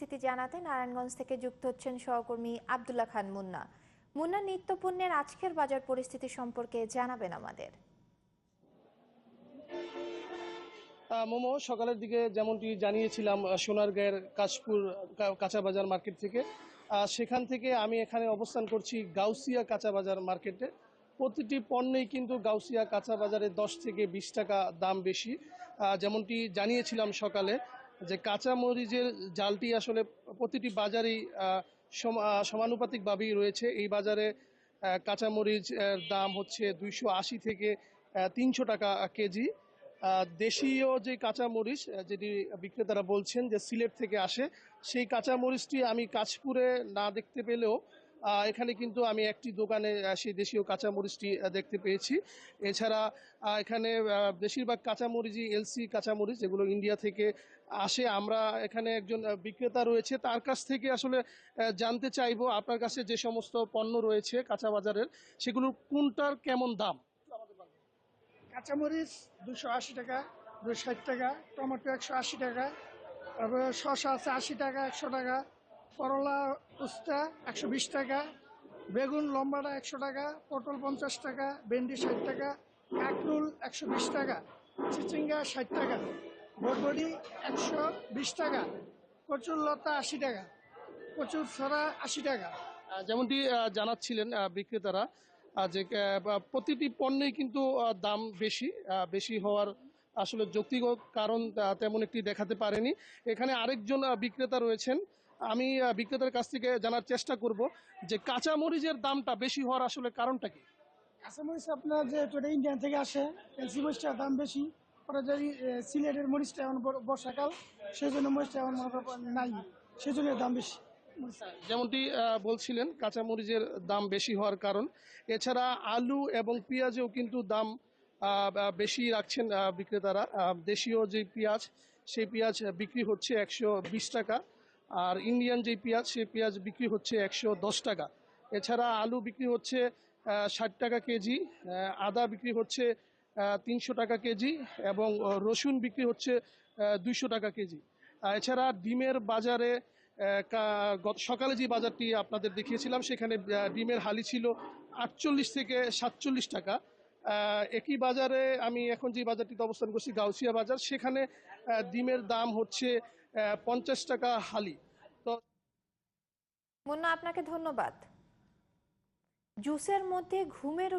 পরিস্থিতি জানাতে নারায়ণগঞ্জ থেকে যুক্ত হচ্ছেন সহকর্মী আব্দুল্লাহ খান মুন্না। মুন্না, নিত্যপণ্যের আজকের বাজার পরিস্থিতি সম্পর্কে জানাবেন আমাদের। মোমো, সকালের দিকে যেমনটি জানিয়েছিলাম সোনারগাঁয়ের কাশপুর কাঁচা বাজার মার্কেট থেকে। সেখান থেকে আমি এখানে অবস্থান করছি গাউসিয়া কাঁচা বাজার মার্কেটে। প্রতিটি পণ্যেই কিন্তু গাউসিয়া কাঁচা বাজারে দশ থেকে বিশ টাকা দাম বেশি। যেমনটি জানিয়েছিলাম সকালে যে কাঁচা মরিচের জালটি আসলে প্রতিটি বাজারেই সম- সমানুপাতিকভাবেই রয়েছে। এই বাজারে কাঁচামরিচ দাম হচ্ছে দুইশো আশি থেকে তিনশো টাকা কেজি। দেশীয় যে কাঁচামরিচ যেটি বিক্রেতারা বলছেন যে সিলেট থেকে আসে, সেই কাঁচামরিচটি আমি কাশপুরে না দেখতে পেলেও এখানে কিন্তু আমি একটি দোকানে সেই দেশীয় কাঁচামরিচটি দেখতে পেয়েছি। এছাড়া এখানে বেশিরভাগ কাঁচামরিচই এলসি কাঁচামরিচ, যেগুলো ইন্ডিয়া থেকে আসে। আমরা এখানে একজন বিক্রেতা রয়েছে। তার কাছ থেকে আসলে জানতে চাইব আপনার কাছে যে সমস্ত পণ্য রয়েছে কাঁচা বাজারের সেগুলোর কোনটার কেমন দাম? কাঁচামরিচ দুশো আশি টাকা, দুশো ষাট টাকা, টমেটো একশো আশি টাকা, তারপরে শসা আছে আশি টাকা, একশো টাকা করলা উস্তা একশো বিশ টাকা, বেগুন লম্বাটা একশো টাকা, পটল পঞ্চাশ টাকা, ভেন্ডি ষাট টাকা, কাকরুল একশো বিশ টাকা, চিচিঙ্গা ষাট টাকা বরবডি একশো বিশ টাকা, কচুর লতা আশি টাকা, কচুর ছড়া আশি টাকা। যেমনটি জানাচ্ছিলেন বিক্রেতারা যে প্রতিটি পণ্যেই কিন্তু দাম বেশি বেশি হওয়ার আসলে যৌক্তিক কারণ তেমন একটি দেখাতে পারেনি। এখানে আরেকজন বিক্রেতা রয়েছেন আমি বিক্রেতার কাছ থেকে জানার চেষ্টা করব যে কাঁচা মরিচের দামটা বেশি হওয়ার আসলে কারণটা কি? কাঁচা মরিচ আপনার যে এটা ইন্ডিয়ান থেকে আসে এলসি মরিচটার দাম বেশি। পরে যে সিলেটের মরিচটা এখন বর্ষাকাল সেই জন্য মরিচটা এখন মনে নাই সেই জন্য দাম বেশি। যেমনটি বলছিলেন কাঁচা মরিচের দাম বেশি হওয়ার কারণ। এছাড়া আলু এবং পেঁয়াজেও কিন্তু দাম বেশি রাখছেন বিক্রেতারা। দেশীয় যে পেঁয়াজ সেই পেঁয়াজ বিক্রি হচ্ছে একশো বিশ টাকা। আর ইন্ডিয়ান যে পেঁয়াজ সেই পেঁয়াজ বিক্রি হচ্ছে একশো দশ টাকা। এছাড়া আলু বিক্রি হচ্ছে ষাট টাকা কেজি আদা বিক্রি হচ্ছে তিনশো টাকা কেজি এবং রসুন বিক্রি হচ্ছে দুইশো টাকা কেজি। এছাড়া ডিমের বাজারে গত সকালে যে বাজারটি আপনাদের দেখিয়েছিলাম, সেখানে ডিমের হালি ছিল আটচল্লিশ থেকে সাতচল্লিশ টাকা। একই বাজারে আমি এখন যে বাজারটিতে অবস্থান করছি, গাউসিয়া বাজার, সেখানে ডিমের দাম হচ্ছে পঞ্চাশ টাকা হালি। তো মুন্না আপনাকে ধন্যবাদ। জুসের মধ্যে ঘুমের